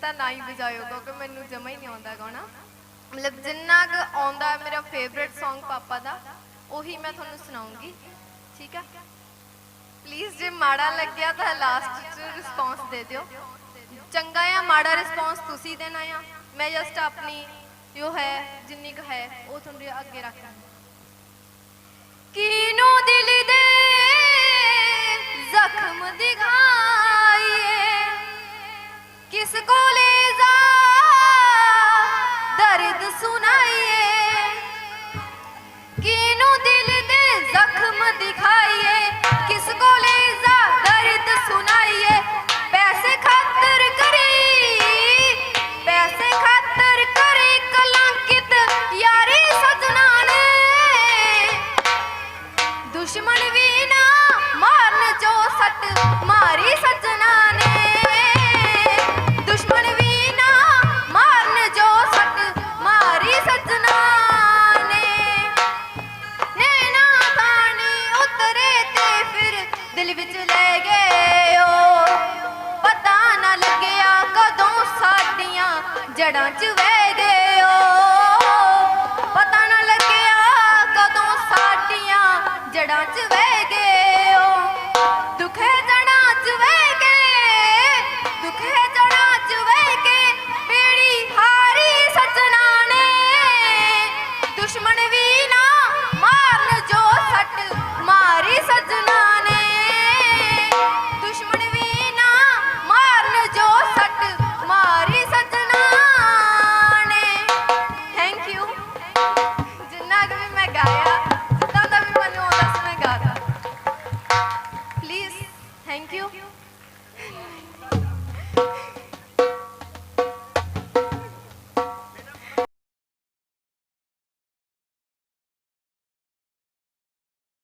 ਤਾਂ ਨਾ ਹੀ ਵਜਾਇਓ, ਕਿਉਂਕਿ ਮੈਨੂੰ ਜਮਾ ਹੀ ਨਹੀਂ ਆਉਂਦਾ ਗਾਉਣਾ। ਮਤਲਬ ਜਿੰਨਾ ਕੁ ਆਉਂਦਾ ਮੇਰਾ ਫੇਵਰਿਟ Song ਪਾਪਾ ਦਾ, ਉਹੀ ਮੈਂ ਤੁਹਾਨੂੰ ਸੁਣਾਉਂਗੀ। ਠੀਕ ਆ ਪਲੀਜ਼ ਜੇ ਮਾੜਾ ਲੱਗਿਆ ਤਾਂ ਲਾਸਟ 'ਚ ਰਿਸਪੌਂਸ ਦੇ ਦਿਓ। ਚੰਗਾ ਜਾਂ ਮਾੜਾ ਰਿਸਪੌਂਸ ਤੁਸੀਂ ਦੇਣਾ ਆ, ਮੈਂ ਜਸਟ ਆਪਣੀ ਜੋ ਹੈ, ਜਿੰਨੀ ਕੁ ਹੈ, ਉਹ ਤੁਹਾਨੂੰ ਅੱਗੇ ਰੱਖ ਕਿਨੂੰ ਦਿਲ ਦੇ ਜ਼ਖਮ ਦਿਖਾਈਏ? ਕਿਸ ਕੋਲੇ ਜੜਾਂ 'ਚ ਵਹਿ ਗਏ ਓ। ਪਤਾ ਨਾ ਲੱਗਿਆ ਕਦੋਂ ਸਾਡੀਆਂ ਜੜਾਂ 'ਚ ਵਹਿ ਵੀ ਨਾ ਮਾਰਨ ਜੋ ਸੱਟ, ਮਾਰੀ ਸੱਜਣਾ ਨੇ। ਦੁਸ਼ਮਣ ਵੀ ਨਾ ਮਾਰਨ ਜੋ ਸੱਟ, ਮਾਰੀ ਸੱਜਣਾ ਨੇ। ਥੈਂਕ ਯੂ ਜਿੰਨਾ ਕੁ ਵੀ ਮੈਂ ਗਾਇਆ, ਜਿੱਦਾਂ ਦਾ ਵੀ ਮੈਨੂੰ ਆਉਂਦਾ ਸੀ ਮੈਂ ਗਾਤਾ ਪਲੀਜ਼ ਥੈਂਕ ਯੂ